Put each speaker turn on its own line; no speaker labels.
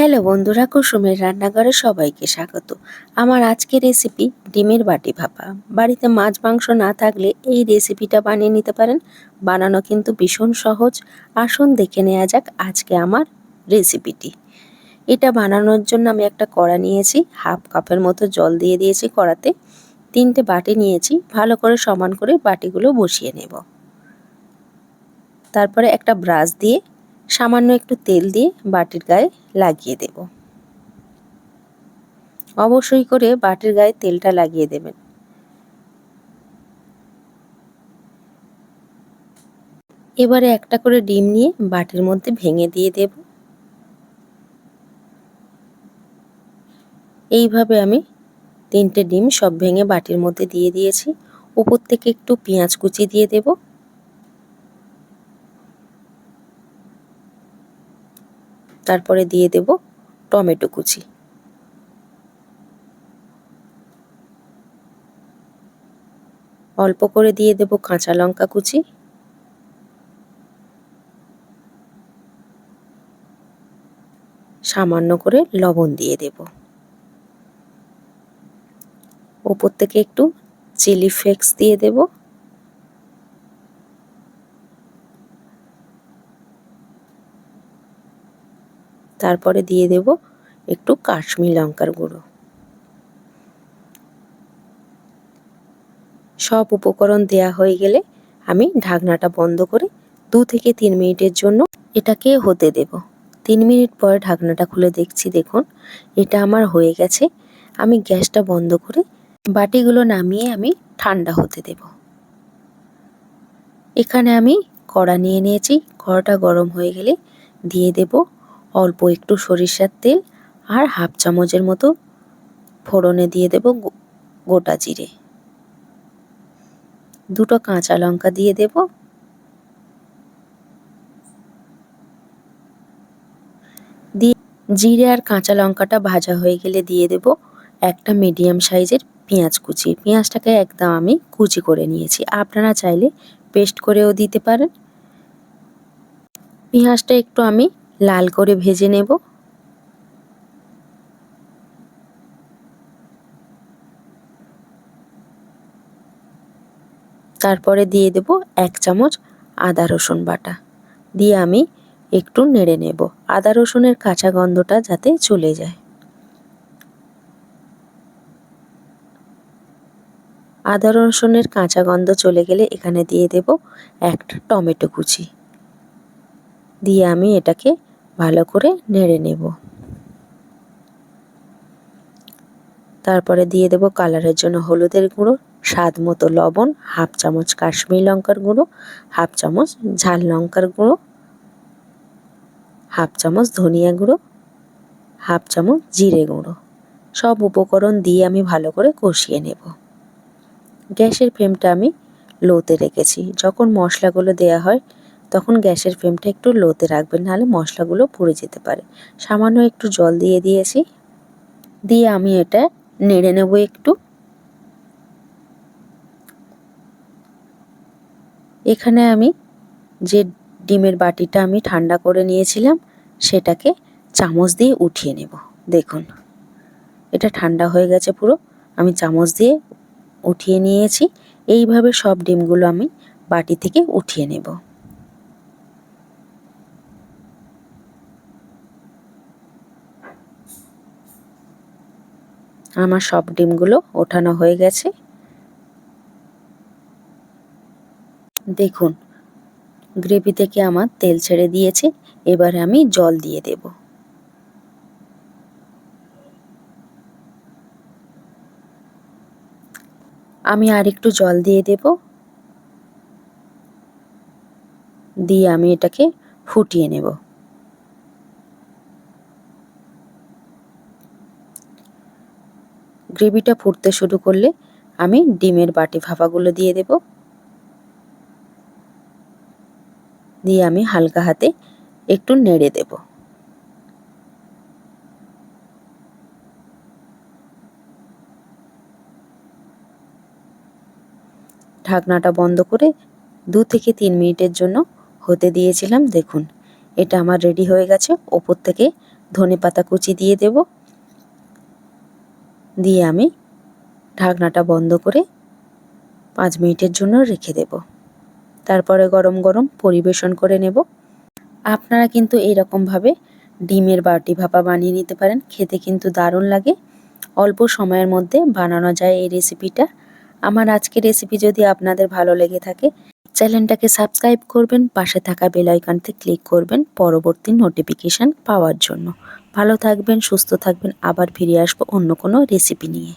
Hello বন্ধুরা, কুসুমের রান্নাঘরে সবাইকে স্বাগত। আমার আজকের রেসিপি ডিমের বাটি ভাপা। বাড়িতে মাছ, মাংস না থাকলে এই রেসিপিটা বানিয়ে নিতে পারেন। বানানো কিন্তু ভীষণ সহজ। আসুন দেখে নেওয়া যাক আজকে আমার রেসিপিটি এটা বানানোর জন্য আমি একটা কড়া নিয়েছি, হাফ কাপের মতো জল দিয়ে দিয়েছি কড়াতে। তিনটে বাটি নিয়েছি, ভালো করে সমান করে বাটিগুলো বসিয়ে নেব। তারপরে একটা ব্রাশ দিয়ে সামান্য একটু তেল দিয়ে বাটির গায়ে লাগিয়ে দেব। অবশ্যই করে বাটির গায়ে তেলটা লাগিয়ে দেবেন। এবারে একটা করে ডিম নিয়ে বাটির মধ্যে ভেঙে দিয়ে দেব। এইভাবে আমি তিনটে ডিম সব ভেঙে বাটির মধ্যে দিয়ে দিয়েছি। উপর থেকে একটু পেঁয়াজ কুচি দিয়ে দেবো। তারপরে দিয়ে দেব টমেটো কুচি। অল্প করে দিয়ে দেব কাঁচা লঙ্কা কুচি। সামান্য করে লবণ দিয়ে দেব। ওপর থেকে একটু চিলি ফ্লেক্স দিয়ে দেবো। তারপরে দিয়ে দেব একটু কাশ্মীর লঙ্কার গুঁড়ো। সব উপকরণ দেয়া হয়ে গেলে আমি ঢাকনাটা বন্ধ করে দু থেকে তিন মিনিটের জন্য এটাকে হতে দেব। তিন মিনিট পরে ঢাকনাটা খুলে দেখছি, দেখুন, এটা আমার হয়ে গেছে। আমি গ্যাসটা বন্ধ করে বাটিগুলো নামিয়ে আমি ঠান্ডা হতে দেব। এখানে আমি কড়া নিয়ে নিয়েছি, কড়াটা গরম হয়ে গেলে দিয়ে দেব অল্প একটু সরিষার তেল আর হাফ চামচের মতো ফোড়নে দিয়ে দেব গোটা জিরে। দুটো কাঁচা লঙ্কা দিয়ে দেব। দিয়ে জিরে আর কাঁচা লঙ্কাটা ভাজা হয়ে গেলে দিয়ে দেব একটা মিডিয়াম সাইজের পেঁয়াজ কুচি। পেঁয়াজটাকে একদম আমি কুচি করে নিয়েছি। আপনারা চাইলে পেস্ট করেও দিতে পারেন। পেঁয়াজটা একটু আমি লাল করে ভেজে নেব। তারপরে দিয়ে দেব এক চামচ আদা রসুন বাটা। দিয়ে আমি একটু নেড়ে নেব। আদা রসুনের কাঁচা গন্ধটা যাতে চলে যায়। আদা রসুনের কাঁচা গন্ধ চলে গেলে এখানে দিয়ে দেব একটা টমেটো কুচি। দিয়ে আমি এটাকে ভালো করে নেড়ে নেব। তারপরে দিয়ে দেব কালারের জন্য হলুদের গুঁড়ো, স্বাদ মতো লবণ, হাফ চামচ কাশ্মীর লঙ্কার গুঁড়ো, হাফ চামচ ঝাল লঙ্কার গুঁড়ো, হাফ চামচ ধনিয়া গুঁড়ো, হাফ চামচ জিরে গুঁড়ো। সব উপকরণ দিয়ে আমি ভালো করে কষিয়ে নেব। গ্যাসের ফ্লেমটা আমি লোতে রেখেছি। যখন মশলাগুলো দেয়া হয় তখন গ্যাসের ফ্লেমটা একটু লোতে রাখবেন, নাহলে মশলাগুলো পুড়ে যেতে পারে। সামান্য একটু জল দিয়ে দিয়েছি। দিয়ে আমি এটা নেড়ে নেব একটু। এখানে আমি যে ডিমের বাটিটা আমি ঠান্ডা করে নিয়েছিলাম, সেটাকে চামচ দিয়ে উঠিয়ে নেব। দেখুন, এটা ঠান্ডা হয়ে গেছে পুরো। আমি চামচ দিয়ে উঠিয়ে নিয়েছি। এইভাবে সব ডিমগুলো আমি বাটি থেকে উঠিয়ে নেব। আমার সব ডিমগুলো ওঠানো হয়ে গেছে। দেখুন, গ্রেভি থেকে আমার তেল ছেড়ে দিয়েছে, এবারে আমি জল দিয়ে দেব। আমি আর একটু জল দিয়ে দেব। দিয়ে আমি এটাকে ফুটিয়ে নেব। গ্রেভিটা ফুটতে শুরু করলে আমি ডিমের বাটি ভাপাগুলো দিয়ে দেব। দিয়ে আমি হালকা হাতে একটু নেড়ে দেব। ঢাকনাটা বন্ধ করে দু থেকে তিন মিনিটের জন্য হতে দিয়েছিলাম। দেখুন, এটা আমার রেডি হয়ে গেছে। ওপর থেকে ধনে পাতা কুচি দিয়ে দেব। দিয়ে আমি ঢাকনাটা বন্ধ করে পাঁচ মিনিটের জন্য রেখে দেব। তারপরে গরম গরম পরিবেশন করে নেব। আপনারা কিন্তু এইরকমভাবে ডিমের বাটি ভাপা বানিয়ে নিতে পারেন। খেতে কিন্তু দারুণ লাগে। অল্প সময়ের মধ্যে বানানো যায় এই রেসিপিটা আমার আজকের রেসিপি যদি আপনাদের ভালো লেগে থাকে চ্যানেলটাকে সাবস্ক্রাইব করবেন, পাশে থাকা বেল আইকনতে ক্লিক করবেন পরবর্তী নোটিফিকেশান পাওয়ার জন্য। ভালো থাকবেন, সুস্থ থাকবেন, আবার ফিরে আসব অন্য কোনো রেসিপি নিয়ে।